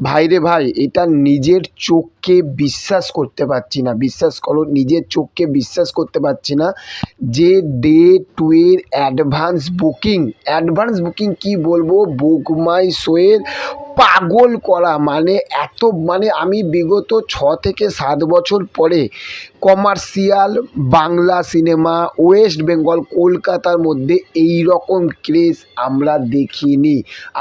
ভাইরে ভাই, এটা নিজের চোখকে বিশ্বাস করতে পারছি না। বিশ্বাস করো, নিজের চোখকে বিশ্বাস করতে পারছি না যে ডে টু এর অ্যাডভান্স বুকিং অ্যাডভান্স বুকিং কী বলব? বুক মাই শোয়ের পাগল করা। মানে এত মানে আমি বিগত ছ থেকে সাত বছর পরে commercial Bangla cinema west Bengal কলকাতার মধ্যে এই রকম ক্রেজ আমরা দেখিনি।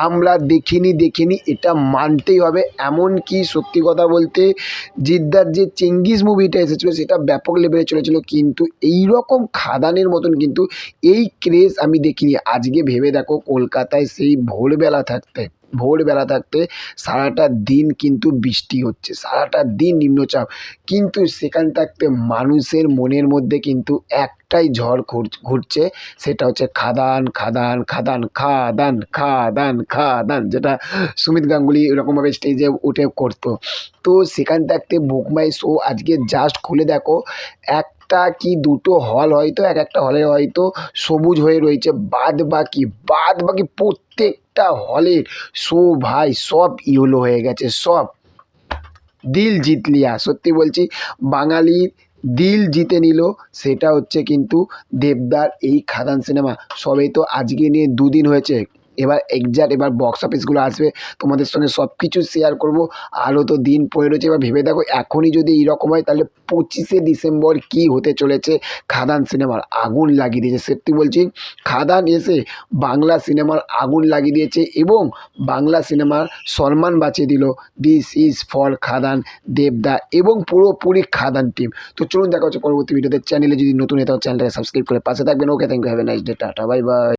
আমরা দেখিনি দেখিনি, এটা মানতেই হবে এমনকি সত্যি কথা বলতে? জিদ্দার যে চেঙ্গিস মুভিটা এসেছিল, সেটা ব্যাপক লেভেলে চলেছিল। কিন্তু এই রকম খাদানের মতন কিন্তু এই ক্রেজ আমি দেখিনি। আজকে ভেবে দেখো, কলকাতায় সেই ভোরবেলা থাকতে। ভোরবেলা থাকতে সারাটা দিন কিন্তু বৃষ্টি হচ্ছে, সারাটা দিন নিম্নচাপ। কিন্তু সেখান থাকতে মানুষের মনের মধ্যে কিন্তু একটাই ঝড় ঘুর- ঘুরছে, সেটা হচ্ছে খাদান খাদান খাদান খাদান খাদান খাদান, যেটা সুমিত গাঙ্গুলি এরকমভাবে স্টেজে উঠে করতো। তো সেখান থাকতে বুকমাই শো আজকে জাস্ট খুলে দেখো একটা কি দুটো হল হয়তো, এক একটা হলে হয়তো সবুজ হয়ে রয়েছে। বাদ বাকি বাদ বাকি প্রত্যেকটা হলের শো ভাই সব ইয়েলো হয়ে গেছে, সব। দিল জিত লিয়া, সত্যি বলছি বাঙালির দিল জিতে নিল, সেটা হচ্ছে কিন্তু দেবদার এই খাদান সিনেমা। সবে তো আজকে নিয়ে দুদিন হয়েছে। এবার এক্সাক্ট এবার বক্স অফিসগুলো আসবে, তোমাদের সঙ্গে সব কিছু শেয়ার করব। আরও তো দিন পড়ে রয়েছে, এবার ভেবে দেখো, এখনই যদি এইরকম হয়, তাহলে পঁচিশে ডিসেম্বর কী হতে চলেছে খাদান সিনেমার আগুন লাগিয়ে দিয়েছে। সত্যি বলছি, খাদান এসে বাংলা সিনেমার আগুন লাগিয়ে দিয়েছে এবং বাংলা সিনেমার সম্মান বাঁচিয়ে দিল। দিস ইজ ফর খাদান, দেবদা এবং পুরোপুরি খাদান টিম তো চলুন দেখা হচ্ছে পরবর্তী ভিডিওতে চ্যানেলে যদি নতুন থাকো চ্যানেলটাকে সাবস্ক্রাইব করে পাশে থাকবেন। Okay thank you have a nice day tata bye bye